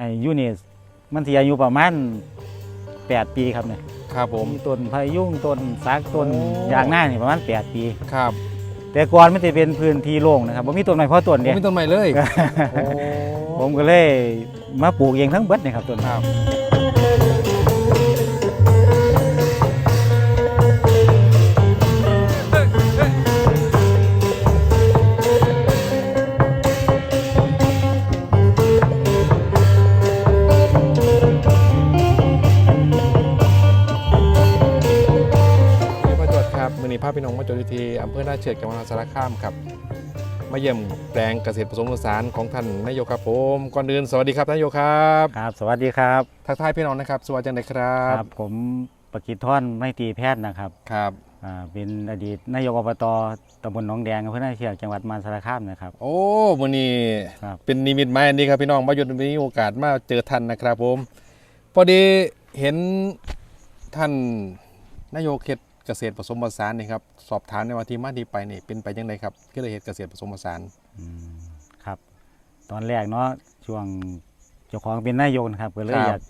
ไอ้ยูนิสมันสิอายุประมาณ8 ปีครับเนี่ยครับผม มีต้นพายุงต้นซักต้นโอ้ ยางหน้านี่ประมาณ 8 ปี ครับแต่ก่อนมันจะเป็นพื้นที่โล่งนะครับผมมีต้นไม้เพราะต้นผมเดียมีต้นใหม่เลย โอ้ผมก็เลยมาปลูกเองทั้งเบิดนี่ครับต้นครับาพพี่น้องมาจดอยู่ที่อำเภอหน้าเชือกจังหวัดมหาสารคามครับ มาเยี่ยมแปลงเกษตรผสมผสานของท่านนายกครับผมก่อนอื่นสวัสดีครับนายกครับครับ สวัสดีครับทักทายพี่น้องนะครับสวัสดีจังเลยครัครับบผมประกิตท่อนไม่ตรีแพทย์นะครับครับอ่าเป็นอดีตนายกอบตตำบลหนองแดงอำเภอหน้าเชียงจังหวัดมหาสารคามนะครับ โอ้วันนี้ครับ เป็นนิมิตหมายอันนี้ครับพี่น้องมาหยุดมีโอกาสมาเจอท่านนะครับผม พอดีเห็นท่านนายกเขต เกษตรผสมผสานนี่ครับสอบถามในวันที่มาที่ไปนี่เป็นไปยังไงครับก็เลยเห็ดเกษตรผสมผสานอืมครับ ตอนแรกเนาะช่วงเจ้าของเป็นนายกนะครับก็เลยครับอยาก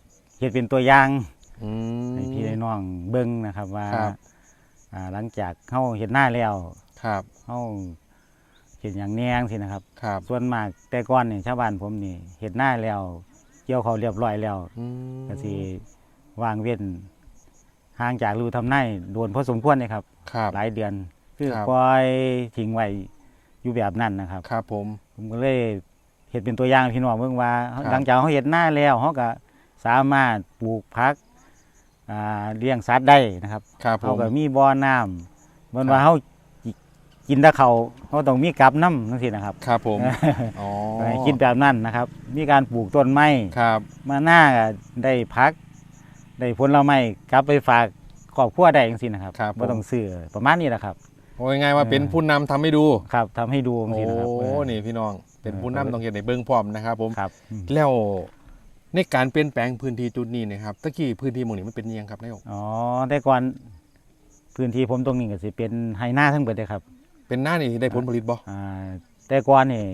เห็ดเป็นตัวอย่างอืม ให้พี่น้องเบิ้งนะครับว่าครับ อ่าหลังจากเข้าเห็ดหน้าแล้วครับเข้าเห็ดอย่างแนงสินะครับ ครับส่วนมากแต่ก่อนนี่ชาวบ้านผมนี่เห็ดหน้าแล้วเกี่ยวเขาวเรียบร้อยแล้วอืมก็สิวางเว้น ห่างจากรูทำไร่โดนพอสมควรเลยครับ ครับหลายเดือน คือครับปล่อยทิ้งไว้อยู่แบบนั้นนะครับ ครับผม ผมก็เลยเห็ดเป็นตัวอย่างให้พี่น้องเบิ่งว่าครับหลังจากเขาเห็ดหน้าแล้วเขาก็สามารถปลูกพักอ่าเลี้ยงสัตว์ได้นะครับครับผเขามก็มีบ่อน้ำมันครับว่าเขากินแตะเขาเขาต้องมีกับน้ำนั่นสินะครับ ครับผมอ๋อให้คิดแบบนั้นนะครับ มีการปลูกต้นไม้ครับมาหน้าก็ได้พัก ได้ผลไม้กลับไปฝากครอบครัวได้จังซี่นะครับครับผมบ่ต้องซื้อประมาณนี้แหละครับ โอ้ยง่ายๆว่าเป็นผู้นำทำให้ดู ครับทำให้ดูจังโอ้ซี่นะครับเออนี่พี่น้อง เป็นผู้เออนำต้องเห็นในเบื้องพร้อมนะครับผม ครับอืมแล้วในการเปลี่ยนแปลงพื้นที่จุดนี้นะครับตะกี้พื้นที่หมองนี้มันเป็นยังครับนายกอ๋อแต่ก่อนพื้นที่ผมตรงนี้ก็สิเป็นไฮนาทั้งเบิดเลยครับเป็นหน้านี่ได้ผลผลิตบ่อ่าแต่ก่อนนี่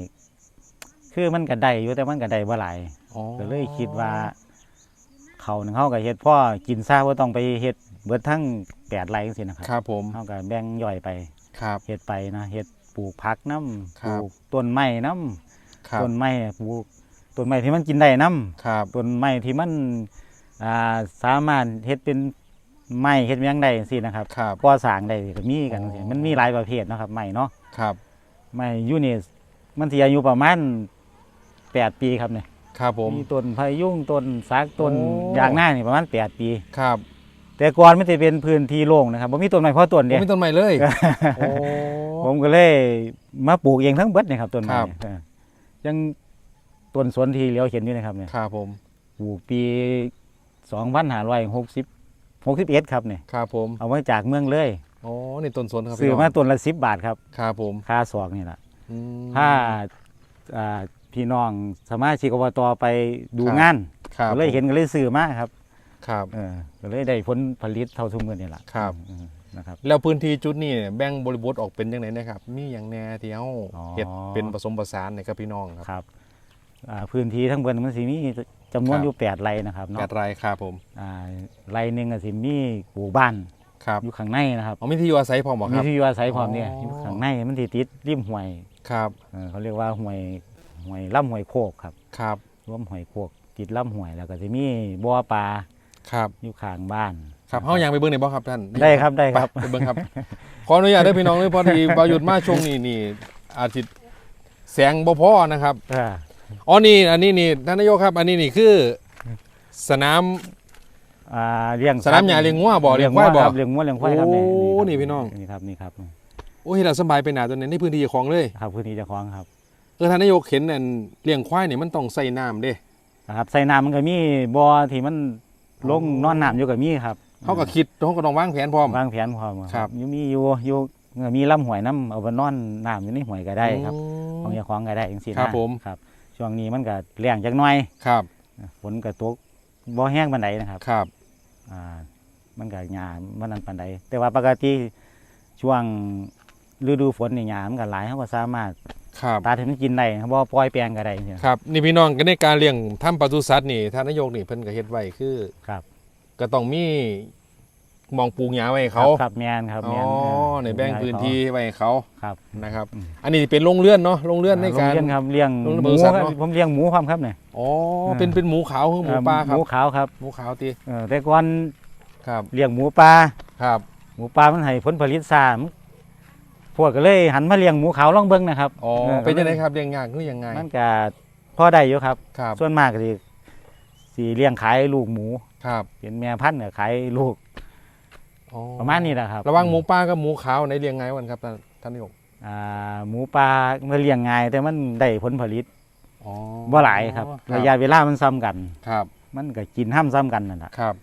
คือมันก็ได้อยู่แต่มันก็ได้บ่หลาย อ๋อก็เลยคิดว่า เขานึงเฮาก็เฮ็ดพ่อกินซะบ่ต้องไปเฮ็ดเบิดทั้งแปดไร่จังซี่นะครับครับผมเฮาก็แบ่งย่อยไปครับเฮ็ดไปนะเฮ็ดปลูกผักน้ำครัปบลูกต้นไม้น้ครับำต้นไม้ปลูกต้นไม้ที่มันกินได้น้ครับำต้นไม้ที่มันอ่าสามารถเฮ็ดเป็นไม้เฮ็ดหยังได้จังซี่นะครับครับก่อสร้างได้ก็มีกันอ๋อจังซี้มันมีหลายประเภทเนาะครับไม้เนาะครับไม้ยูนิสมันสิอายุประมาณ8ปีครับเนี่ย ครับผม มีต้นพายุงต้นซักต้นโอ้ ยางหน้านี่ประมาณ8ปี ครับแต่ก่อนมันจะเป็นพื้นที่โล่งนะครับบ่มีต้นไม้เพราะต้นผมเดียมีต้นใหม่เลย โอ้ ผมก็เลยมาปลูกเองทั้งเบิดนี่ครับต้นไม้ครับเออยังต้นสนที่เลี้ยวเห็นอยู่นะครับเนี่ยครับผมปลูกปี2560 61ครับเนี่ยครับผมเอามาจากเมืองเลยโอ้นี่ต้นสนครับซื้อพี่น้งมาต้นละ10บาทครับครับผมค่าศอกนี่แหละอืมถ้าอ่า พี่น้องสมาชิกอบตไปดูครับงานครับก็เลยเห็นก็เลยซื้อมาครับ ครับเออก็เลยได้ผลผลิตเท่าทุกเมื่อนี่แหละครับเออนะครับ แล้วพื้นที่จุดนี้เนี่ยแบ่งบริบทออกเป็นยังไงนะครับ มีอย่างแน่ที่เฮาอ๋อ เฮ็ดเป็นผสมผสานในกับพี่น้องครับ ครับอ่าพื้นที่ทั้งเบิดมันสิมีจำนวนครับ อยู่8ไร่นะครับแปเนาะดไรครับผมอ่าไร่หนึงก็สิมีปลูกบ้านครับอยู่ข้างในนะครับเอามีที่อยู่อาศัยพร้อมบ่คมีรับ ที่อยู่อาศัยพร้อมเนี่ยอ๋ออ อยู่ข้างในมันสิติดริมห้วยครับ เออเขาเรียกว่าห้วย ห้วยล่ำห้วยโคกครับครับรวมห้วยโคกติดล่ำห้วยแล้วก็สิมีบ่อปลาครับอยู่ข้างบ้าน ครับเฮายังไปเบิ่งได้บ่ครับท่านได้ครับได้ครับไปไปเบิ่งครับขออนุญาตเด้อพี่น้องเด้อพอดีบาหยุดมาช่วงนี้นี่อาทิตย์แสงบ่พอนะครับอ่าอ๋อนี่อันนี้นี่ท่านนายกครับ อันนี้นี่คือสนามอ่าเลี้ยงสนามหญ้าเลี้ยงงัวบ่เลี้ยงควายบ่ครับเลี้ยงงัวเลี้ยงควายครับโอ้ครับนี่พี่น้องนี่ครับนี่ครับโอ้ยเราสบายไปหนาตัวนี้ในพื้นที่เจ้าของเลยครับพื้นที่เจ้าของครับ เออท่านนายกเห็นนั่นเลี้ยงควายนี่มันต้องใส่น้ำเด้นะครับใส่น้ำมันก็มีบ่อที่มันลงนอนน้ำอยู่กับมีครับเขาก็คิดเขาก็ต้องวางแผนพร้อม วางแผนพร้อมครับอยู่มีอยู่อยู่ก็มีลำห้วยน้ำเอาไปนอนน้ำอยู่ในห้วยก็ได้ครับของเจ้าของก็ได้จังซี่นะครับผมครับ ช่วงนี้มันก็แรงจักหน่อยครับฝนก็ตกบ่แห้งปานใดนะครับครับอ่ามันก็หญ้ามันนั้นปานใดแต่ว่าปกติช่วงฤดูฝนนี่หญ้ามันก็หลายเฮาก็สามารถ ครับตัดให้มันกินได้ครับบ่ปล่อยแปลงก็ได้เนี่ยครับนี่พี่น้องก็ในการเลี้ยงทำปศุสัตว์นี่ท่านนายกนี่เพิ่นก็เฮ็ดไว้คือ ครับก็ต้องมีหมองปลูกหญ้าไว้ให้เขาครับแม่นครับอ๋อแม่นเออในแบ่งพื้นที่ไว้ให้เขาครับนะครับอืมอันนี้เป็นโรงเรือนเนาะโรงเรือนในการ โงเลี้ยงครับเลี้ยงโรงเรือนหมูบริษัทครับเนอะ ผมเลี้ยงหมูความครับเนี่ยอ๋อเออเป็นเป็นหมูขาวหรือหมูปลาคหรับมูขาวครับหมูขาวตีเออแต่ก่อนครับเลี้ยงหมูปลาครับ หมูปลามันให้ผลผลิตซาม พวกก็เลยหันมาเลี้ยงหมูขาวลองเบิ่งนะครับอ๋อออเป็นยังไงครับเลี้ยงยากหรือยังไงมันก็พอได้อยู่ครับ ครับส่วนมากก็สิสิเลี้ยงขายลูกหมูครับเป็นแม่พันธุ์ก็ขายลูกอ๋อประมาณนี้แหละครับ ระหว่างหมูปลากับหมูขาวไหนเลี้ยงไงวันครับท่านท่านนายกอ่าหมูปลามันเลี้ยงง่ายแต่มันได้ผลผลิตอ๋อบ่หลายครับระยะเวลามันซ้ำกัน ครับ มันก็กินห้ามซ้ำกันนั่นแหละครับ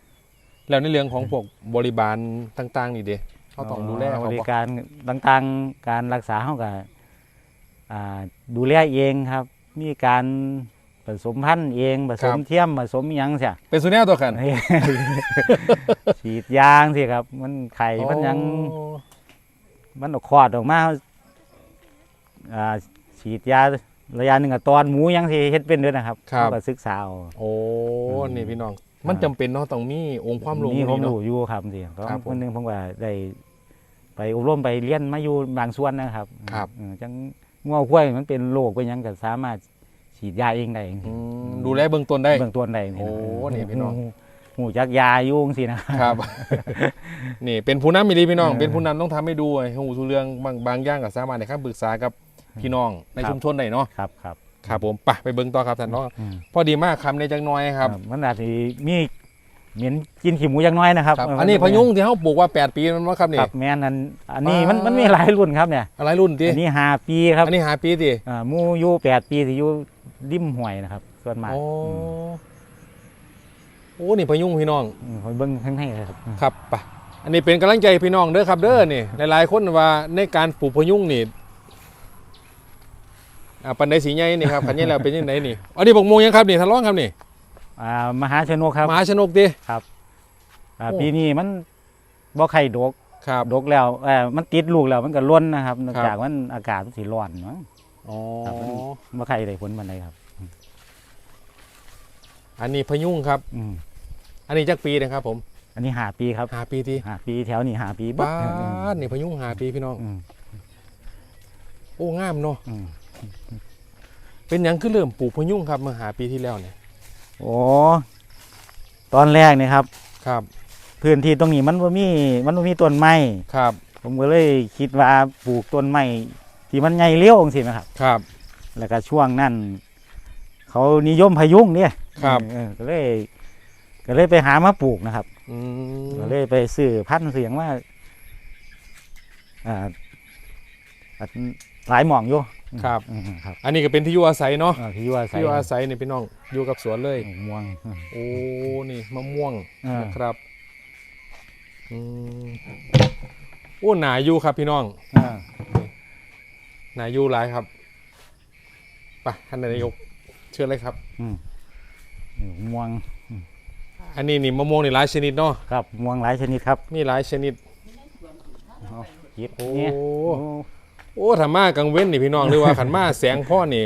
แล้วในเรื่องของพวกบริบาลต่าง ๆ นี่เด้ เขาต้องดูแลบเขาริบ่การต่างๆการรักษาเขาก็อ่าดูแลเองครับ มีการผสมพันธุ์เองผสมเทียมผสมหยังเสีย เป็นสุนัขตัวกันฉีดยางสิครับ มันไข่มันหยังอ๋อมันออกคลอดออกมาอ่าฉีดยาระยะหนึ่งกับตอนหมูยังที่เฮ็ดเป็นด้วยนะครับครับเขาก็ศึกษาเอา โอ้อืม นี่พี่น้อง มันจำเป็นเนาะต้องมีองค์ความรู้นี่ผมนี่เนาะ รู้อยู่ครับสิก็ครับผม คนหนึงผมก็ได้ ไปอบรมไปเรียนมาอยู่บางส่วนนะครับครับ เออจังงัวควายมันเป็นโรคเป็นหยังก็สามารถฉีดยาเองได้อืมดูแลเบื้องต้นได้ เบื้องต้นได้โอ้นี่พี่น้อง หูหูจักยาอยุ่จังสินะ ครับ นี่เป็นผู้นำมีดีพี่น้อง เออเป็นผู้นำต้องทำให้ดูให้หูทุเรื่องบางบางอย่างก็สามารถในคำปรึกษากับพี่น้องในครับ ชุมชนได้เนาะครับครับครับผมไปไปเบิ่งต่อครับท่านเนาะอืมพอดีมากคำในจังน้อยครับเออมันอาจจะมี เหม็นกินขี้หมูอย่างน้อยนะครับครับเอันนี้พยุงที่เขาปลูกว่า 8 ปีมันว่าครับนี่ ครับแม่นอันอันนี้มันว้ามัมันมีหลายรุ่นครับเนี่ยอะไรรุ่นที่อันนี้ห้าปีครับอันนี้หาปีติอ่าหมูอยู่แปดปีที่อยู่ริมห้วยนะครับส่วนมากโอ้อืมโอ้นี่พยุงพี่น้องอืมผมเบิ้งข้างในครับ ครับไปอันนี้เป็นกำลังใจพี่น้องเด้อครับเด้อนี่หลายๆคนว่าในการปลูกพยุงนี่อ่าปันไดสีใหญ่นี่ครับขันใหญ่แล้วเป็นยังไงนี่อันนี้บอกโมงยังครับนี่ทะเลาะครับนี่ อ่ามหาชนกครับมหาชนกดิอ่าโอ้ ปีนี้มันบ่ไข่ดกครับ ดกแล้วเออมันติดลูกแล้วมันก็ล้นนะครับเนื่องครับจากมันอากาศมันสีร้อนเนาะอ๋อ ครับบ่ไข่ได้ผลมันใดครับ อันนี้พยุงครับ อืมอันนี้จักปีนะครับผมอันนี้หาปีครับหาปีที่หาปีแถวนี้หาปีป้าอืมดนี่พยุงหาปีพี่น้อง อืมโอ้งามเนาะ อืมเป็นหยังคือเริ่มปลูกพยุงครับเมื่อหาปีที่แล้วเนี่ย โอ้ตอนแรกนี่ครับ ครับพื้นที่ตรงนี้มันบ่มีมันบ่มีต้นไม้ครับผมก็เลยคิดว่าปลูกต้นไม้ที่มันใหญ่เลี้ยวจังซี่นะครับ ครับ แล้วก็ช่วงนั้นเขานิยมพยุงเนี่ยครับ เออก็เลย ก็เลยไปหามาปลูกนะครับอืมก็เลยไปซื้อพันธุ์เสียงว่าอ่าอันหลายหม่องอยู่ ครับ อืมครับอันนี้ก็เป็นที่อยู่อาศัยเนาะเออที่อยู่อาศัที่ยอยู่อาศัยนี่พี่น้องอยู่กับสวนเลย ม่วง โอ้นี่มะม่วงเออนะครับอืมโอ้หนาอยู่ครับพี่น้องเออหนาอยู่หลายครับไปท่านนายกเชิญเลยครับ อืมม่วงอันนี้นี่มะม่วงนี่หลายชนิดเนาะครับม่วงหลายชนิดครับมีหลายชนิดหยิบโอ้ เนี่ยโอ้ โอ้ถ้ามากังเว้นนี่พี่น้องหรือว่าขันมาแสงพ่อนี่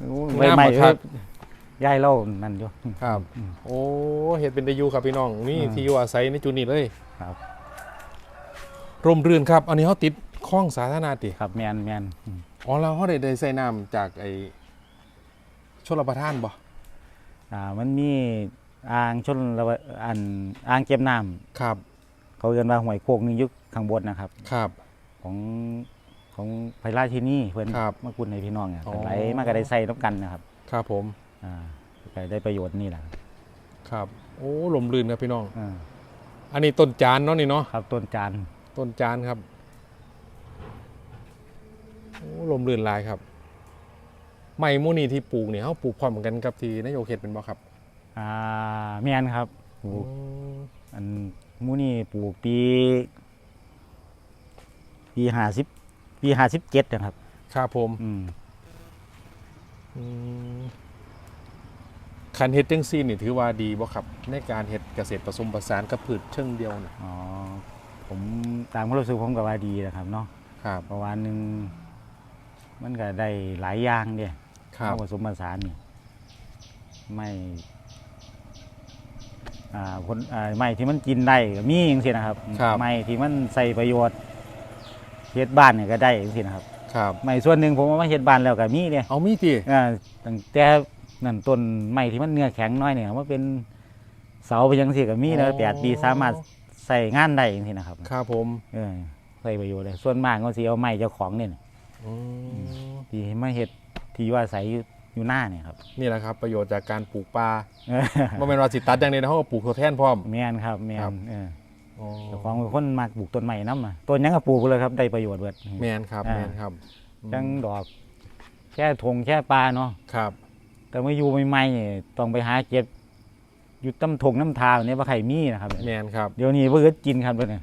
โอ้งามใบใหม่บักคักย้ายเล่านั่นอยู่ครับอืมโอ้เห็ดเป็นตะยูครับพี่น้อง นี่อ่าที่อยู่อาศัยในจุดนี้เลยครับร่มรื่นครับ อันนี้เขาติดคลองสาธารณะติครับแมนแมนอืมอ๋อแล้วเขาได้ได้ใส่น้ำจากไอ้ชลประทานบ่อ่ามันมีอ่างชนระวะอันอ่างเก็บน้ำครับ เขาเรียกว่าห้วยโคกนึงอยุคข้างบนนะครับ ครับ ของของไพราที่นี่เพื่อนครับมาคุณในพี่น้องเนี่ยอ๋อก็ไหลมาก็ได้ใส่น้ำกันนะครับครับผมอ่าก็ได้ประโยชน์นี่แหละครับ โอ้ลมรื่นครับพี่น้อง อ่าอันนี้ต้นจานเนาะนี่เนาะครับต้นจานต้นจานครับโอ้ลมรื่นหลายครับไม้หมูนี่ที่ปลูกเนี่ยเขาปลูกพร้อมกันกับที่นายโยเขตเป็นบ่ครับอ่าแมนครับปลูกอืมอันหมูนี่ปลูกปี ปีห้าสิบปีห้าสิบเจ็ดนะครับ ครับผมอืมอืมคันเฮ็ดจังซี่นี่ถือว่าดีบ่ครับ ในการเฮ็ดเกษตรผสมผสานกับพืชเชิงเดียวนะอ๋อผมตามความรู้สึกผมก็ว่าดีนะครับเนาะครับเพราะว่าหนึ่งมันก็ได้หลายอย่างเด้ครับเอาผสมผสานนี่ไม่อ่าผลอ่าไม้ที่มันกินได้ก็มีอย่างสินะครับครับ ไม้ที่มันใส่ประโยชน์ เฮ็ดบ้านเนี่ยก็ได้อย่างสินะครับครับไม้ส่วนหนึ่งผมเอามาเฮ็ดบ้านแล้วก็มีเนี่ยเอามีดติอ่าตั้งแต่นั่นต้นไม้ที่มันเนื้อแข็งน้อยเนี่ยมันเป็นเสาไปยังสิก็มีแล้วแปดปีสามารถใส่งานได้อย่างสินะครับครับผมเออใส่ประโยชน์เลยส่วนมากก็สิเอาไม้เจ้าของเนี่ย อืมที่มาเฮ็ดที่อยู่อาศัยอยู่อยู่หน้าเนี่ยครับนี่แหละครับ ประโยชน์จากการปลูกปลาเออบ่แม่นว่าสิตัดอย่างเดียวนะเฮาก็ปลูกทดแทนพร้อม แม่นครับแม่ครันบเอออ๋อ เจ้าของเป็นคนมักปลูกต้นใหม่น้ำอะต้นหยังก็ปลูกเลยครับได้ประโยชน์เบิด แม่นครับอ่า แม่นครับอืมจังดอกแค่ทงแค่ปลาเนาะครับแต่มาอยู่ใหม่ๆนี่ต้องไปหาเก็บอยู่ต้ำทงน้ำทาวเนี่ยว่าไข่มีนะครับแม่นครับ เดี๋ยวนี้เพื่อกินครับเพื่อน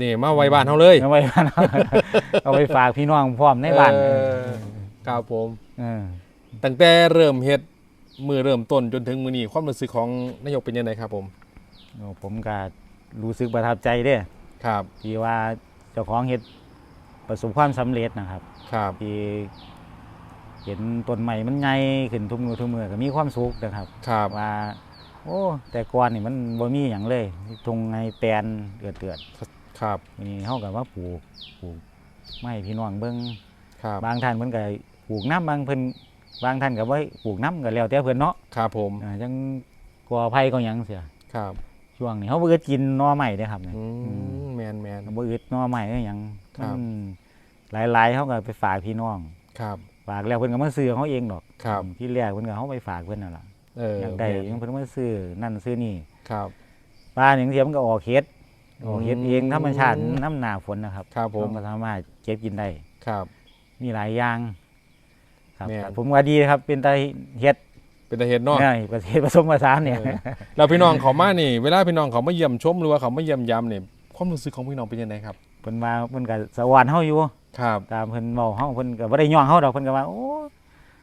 นี่มาไว้บ้านเฮาเลยเอาไว้บ้านเอาไปฝากพี่น้องพร้อมในบ้านเออครับผม เออ ตั้งแต่เริ่มเฮ็ดมือเริ่มต้นจนถึงมื้อนี้ความรู้สึกของนายกเป็นยังไงครับผม โอ้ผมก็ รู้สึกประทับใจเด้ครับ ที่ว่าเจ้าของเฮ็ดประสบความสำเร็จนะครับ ครับ ที่เห็นต้นใหม่มันใหญ่ขึ้นทุกมือทุกมือก็มีความสุขนะครับ ครับ ว่า โอ้ แต่ก่อนนี่มันบ่มีหยังเลยทงไงแปลนเดือดเดือดครับๆวันนี้เฮาก็มาปลูกปลูกไม้พี่น้องเบิ่งครับ บางท่านเพิ่นก็ปลูกน้ำบางเพิ่นบางท่านก็บ่ปลูกน้ำก็แล้วแต่เพิ่นเนาะครับผม อ่าจังกลัวภัยก็หยังเสีย ครับ ช่วงนี้เฮาบ่อึดกินหน่อไม้เด้อครับเนี่ยอือืมมแมนแมนบ่อึดหน่อไม้ก็หยังครับ มันหลายๆเฮาก็ไปฝากพี่น้อง ครับ ฝากแล้วเพิ่นก็มาซื้อเขาเองดอกครับ ที่แรกเพิ่นก็เฮาไปฝากเพิ่นนั่นล่ะเอออยากได้แม่นเพิ่นมาซื้อนั่นซื้อนี่ครับ ปลาอย่างเทียมันก็ออกเฮ็ดออกเฮ็ดอืมเองธรรมชาติน้ำหนาฝนนะครับครับผมนก็สามารถเก็บกินได้ ครับ มีหลายอย่าง ครับแม่น ครับผมว่าดีครับเป็นตาเฮ็ด เป็นตาเห็ดเนาะเนี่ยประเทศผสมผสานเนี่ยเออแล้วพี่น้องเขามานี่ เวลาพี่น้องเขามาเยี่ยมชมหรือว่าเขามาเยี่ยมยามนี่ความรู้สึกของพี่น้องเป็นยังไงครับเพิ่นว่าเพิ่นก็สวรรค์เฮาอยู่ครับตามเพิ่นเว้าเฮาเพิ่นก็บ่ได้ย่องเฮาดอกเพิ่นก็ว่าโอ้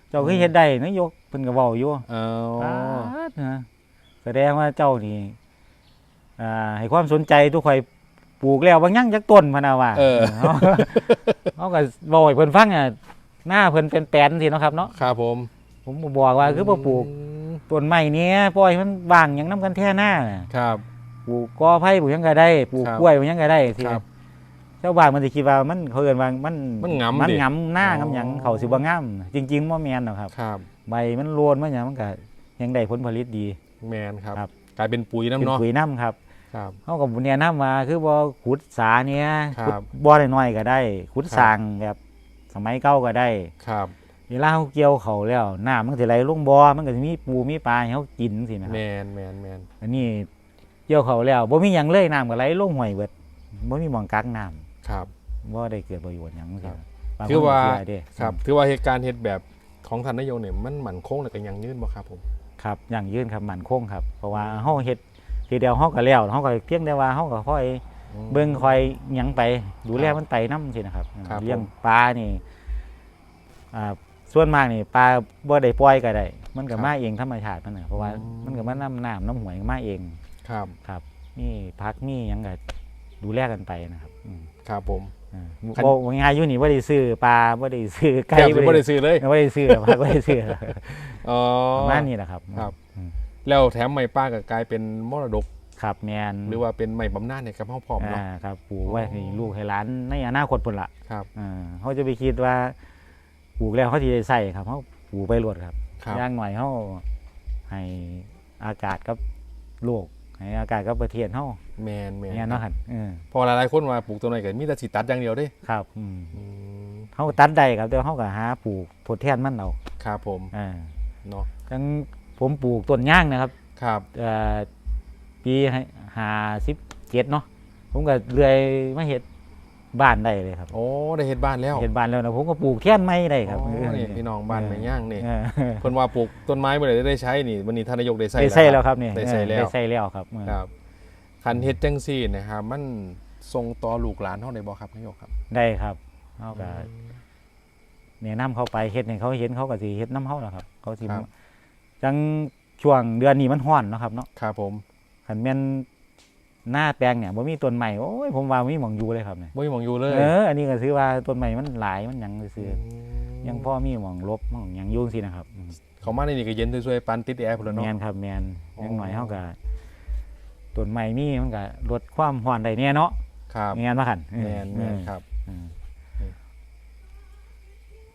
เจ้าคือเฮ็ดได้นายกเพิ่นก็เว้าอยู่อ๋อปาดนะแสดงว่าเจ้านี่อ่าให้ความสนใจทุกข่อยปลูกแล้วบางยังจักต้นพะนะว่าเออเฮาเฮาก็เว้าให้เพิ่นฟังอะหน้าเพิ่นเป็นแปลนสิเนาะครับเนาะครับผม ผมก็บอกว่าคือบ่ปลูกมต้นไม้เนี้ยปล่อยมันว่างหยังนํกันแท้หน้าน่ะครับ ปลูกกอไผ่ปลูกหยังก็ได้ปลูกครับกล้วยปลูกหยังก็ได้สิครับชาวบ้านมันสิคิดว่ามันเขาเอิ้นว่ามันมันหงำมันดิหงำหน้าอ๋อ งำหยังเขาสิบ่งามจริงๆบ่แม่นหรอกครับ ครับ ใบมันโลนมันหยังมันก็ยังได้ผลผลิตดี แมนครับ ครับ กลายเป็นปุ๋ยเป็นน้ำเนาะปุ๋ยน้ำครับครับเขากับแนะนำมาคือบ่ขุดสาเนี่ยครับ ขุดบ่อน้อยๆก็ได้ ขุดครับสร้างแบบสมัยเก่าก็ได้ ครับ เวลาเขาเกี่ยวเขาวแล้วน้ำมันสิไหลลงบ่อมันก็สิมีปูมีปลาให้เขากินสินะคแมรับนแมนแมนอันนี้เกี่ยวเขาวแล้วบ่มีหยังเลยน้ำก็ไหลลงห้วยเบิดบ่มีหม่องกักน้ำครับบ่ได้เกิดประโยชน์หยังครับบงนคือว่าก็เชื่เด้ครับ ถือว่าเหตุการณ์เหตุแบบของท่านนายกเนี่ยมันหมั่นคงและกันยังยืนบ่ครับผม ครับอย่างยืนครับมั่นคงครับ เพราะว่าเฮาเฮ็ดทีเดียวเฮาก็แล้วเฮาก็เพียงแต่ว่าเฮาก็ค่อย เบิ่งคอยหยังไปดูแลมันไปน้ำสินะครับครับเลี้ยงผม ปลานี่อ่า ส่วนมากนี่ปลาบ่ได้ปล่อยก็ได้ มันก็ครับมาเองธรรมชาติมันน่ะเพราะว่าอืม มันก็มาน้ำน้ำน้ำหวยมาเองครับครับนี่พักนี่หยังก็ดูแลกันไปนะครับอืมครับผม อ่าคัน บ่ว่าง่ายอยู่นี่บ่ได้ซื้อปลาบ่ได้ซื้อไก่แก้วสิบ่ได้ซื้อเลย บ่ได้ซื้อพักบ่ได้ซื้ออ๋อ ประมาณนี้แหละครับครับ อืมแล้วแถมไม้ป้าก็กลายเป็นมรดก ครับแม่นหรือว่าเป็นไม้บำนาญในกับเฮาพร้อมอ่าเนาะครับปลูกไว้ให้ลูกให้หลานในอนาคตพุ่นล่ะ ครับ อ่าเขาจะไปคิดว่า ปลูกแล้วเขาที่ได้ใส่ครับเขาปลูกไปรวดครับครับ อย่างหน่อยเขาให้อากาศกับโลกให้อากาศกับประเทศเขาแมนแมนเนี่ยเนาะครับเออพอหลายๆคนมาปลูกต้นไม้ก็มีแต่สิตัดอย่างเดียวเด้ครับอืมอืมเขาตัดได้ครับแต่ว่าเขาก็หาปลูกทดแทนมันเอาครับผมอ่าเนาะทั้งผมปลูกต้นย่างนะครับ ครับเอ่อปีหาสิบเจ็ดเนาะผมก็เลื่อยมาเห็ด บ้านได้เลยครับโอ้ได้เฮ็ดบ้านแล้วเห็ดบ้านแล้วนะผมก็ปลูกเทียนไม่ได้ครับอ๋อนี่พี่น้องบ้านไม่ย่างนี่เออเพิ่นว่าปลูกต้นไม้บ่ได้ได้ใช้นี่วันนี้ท่านนายกได้ใช้ได้ใส่แล้วครับเนี่ยได้ใส่แล้วได้ใส่แล้วครับเออครับคันเฮ็ดจังซี่นะครับมันส่งต่อลูกหลานเฮาได้บ่ครับนายกครับ ได้ครับเขาก็แนะนํเขาไปเฮ็ดให้เขาเห็นเขาก็สิเฮ็ดน้ำเขาแหละครับ เขาสิครับจังช่วงเดือนนี้มันร้อนเนาะครับเนาะครับผมคันแม่น หน้าแปลงเนี่ยบ่มีต้นใหม่โอ้ยผมว่ามีหม่องอยู่เลยครับเนี่ยบ่มีหมองอยู่เลยเอออันนี้ก็ถือว่าต้นใหม่มันหลายมันหยังซื่อมๆยังพ่อมีหมองลบหมองหยังอยุ่จั่งสินะครับอืมเขามาในนี่ก็เย็นสวยๆปันติดแอร์พุ่นแล้วแมเนาะ นครับแมนอ๋อ ยังหน่อยเฮาก็ต้นไม้มีมันก็ลดความร้อนได้เนี่ยเนาะครับแมนว่าคั่นแมนแมนครับอืม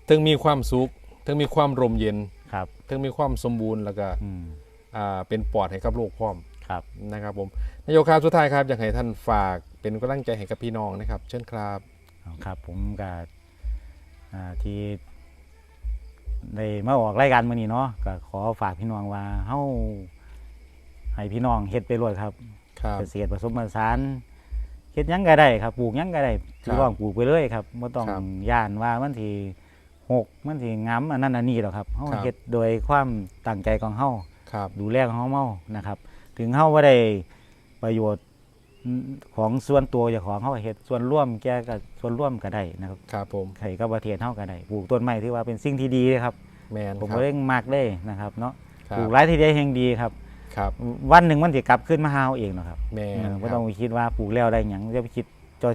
ถึงมีความสุขถึงมีความร่มเย็นครับถึงมีความสมบูรณ์แล้วก็อืม อ่าเป็นปอดให้กับโลกพร้อม ครับนะครับผมนายกครับสุดท้ายครับอยากให้ท่านฝากเป็นกำลังใจให้กับพี่น้องนะครับ เชิญครับเอาครับผมก็อ่าที่ได้มาออกรายการมื้อนี้เนาะก็ขอฝากพี่น้องว่าเฮาให้พี่น้องเฮ็ดไปรวดครับครับ เกษตรผสมผสานเฮ็ดหยังก็ได้ครับปลูกหยังก็ได้ครับพี่น้องปลูกไปเลยครับบ่ต้องครับย่านว่ามันสิหกมันสิงํอันนั้นอันนี้หรอกครับเฮาครับ เฮ็ดโดยความตั้งใจของเฮา ครับ ดูแลของเฮาเมานะครับ ถึงเฮาบ่ได้ประโยชน์ของส่วนตัวเจ้าของเฮาก็เฮ็ดส่วนร่วมแก่กับส่วนร่วมก็ได้นะครับครับผมไข่กับประเทศเฮาก็ได้ปลูกต้นไม้ถือว่าเป็นสิ่งที่ดีเลยครับแมนผมครัก็บเร่งมากเลยนะครับเนาะครัปลูบกหลายทีเดียวแห่งดีครับครับวันหนึ่งมันสิกลับขึ้นมาหาเราเองเนาะครับแมเอนอคไม่รับต้องไปคิดว่าปลูกแล้วได้หยังจะไปคิด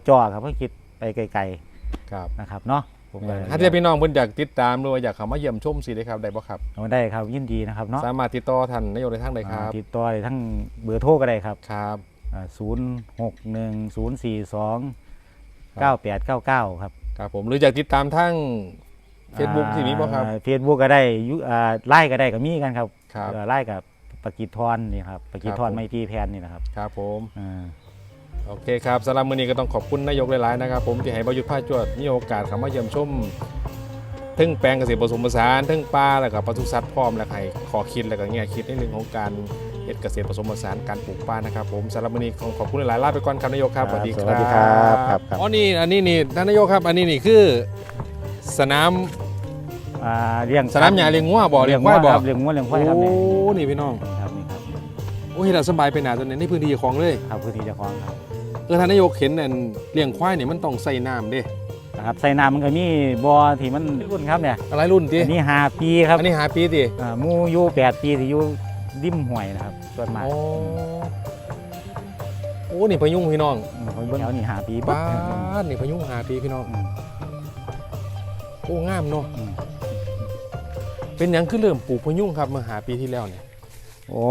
จ่อๆครับเพราะคิดไปไกลครับๆนะครับเนาะ ผมก็ถ้าที่พี่น้องเพิ่นอยากติดตามหรือว่าอยากเข้ามาเยี่ยมชมสิได้ครับได้บ่ครับเอาได้ครับยินดีนะครับเนาะสามารถติดต่อท่านนายกได้ทางใดครับอ่าติดต่อได้ทั้งเบอร์โทรก็ได้ครับครับศูนย์หกหนึ่งศูนย์สี่สองเก้าแปดเก้าเก้าครับครับผมหรืออยากติดตามทาง Facebook ที่มีบ่ครับเฟซบุ๊กก็ได้ยุไล่ก็ได้ก็มีกันครับครับไล่กับปกิจทอนนี่ครับปกิจทอนครับผมไม่ตีแพนนี่นะครับครับผมอ่า โอเคครับสำหรับมื้อนี้ก็ต้องขอบคุณนายกหลายๆนะครับผมที่ให้บรรยุทธ์ภาคจวดมีโอกาสเข้ามาเยี่ยมชมทึ่งแปลงเกษตรผสมผสานทึ่งปลาแล้วก็ปศุสัตว์พร้อมแล้วก็ให้ขอคิดแล้วก็แง่คิดในเรื่องของการเฮ็ดเกษตรผสมผสานการปลูกปลานะครับผมสำหรับมื้อนี้ขอขอบคุณหลายๆลาไปก่อนครับนายกครับสวัสดีครับสวัสดีครับครับครับอ๋อนี่อันนี้นี่ท่านนายกครับ อันนี้นี่คือสนามอ่าเลี้ยงสนามหญ้าเลี้ยงงัวบ่เลี้ยงควายบ่ครับเลี้ยงงัวเลี้ยงควายครับโอ้นี่นี่พี่น้องครับนี่ครับโอ้เฮ็ดแล้วสบายไปหนาตัวนี้ในพื้นที่ของเลยครับพื้นที่เจ้าของครับ เออท่านนายกเห็นนั่นเลี้ยงควายนี่มันต้องใส่น้ำเด้นะครับใส่น้ำมันก็มีบ่อที่มันรุ่นครับเนี่ยอะไรรุ่นติอันนี้ห้าปีครับอันนี้หาปีติอ่าหมูอยู่แปดปีที่อยู่ริมห้วยนะครับส่วนมากโอ้โอ้นี่พยุงพี่น้องอืมผมเบิ่งเอานี่ห้าปีบ้าอืมนนี่พยุงหาปีพี่น้องอืม โอ้งามเนาะอืม เป็นหยังคือเริ่มปลูกพยุงครับเมื่อหาปีที่แล้วเนี่ยโอ้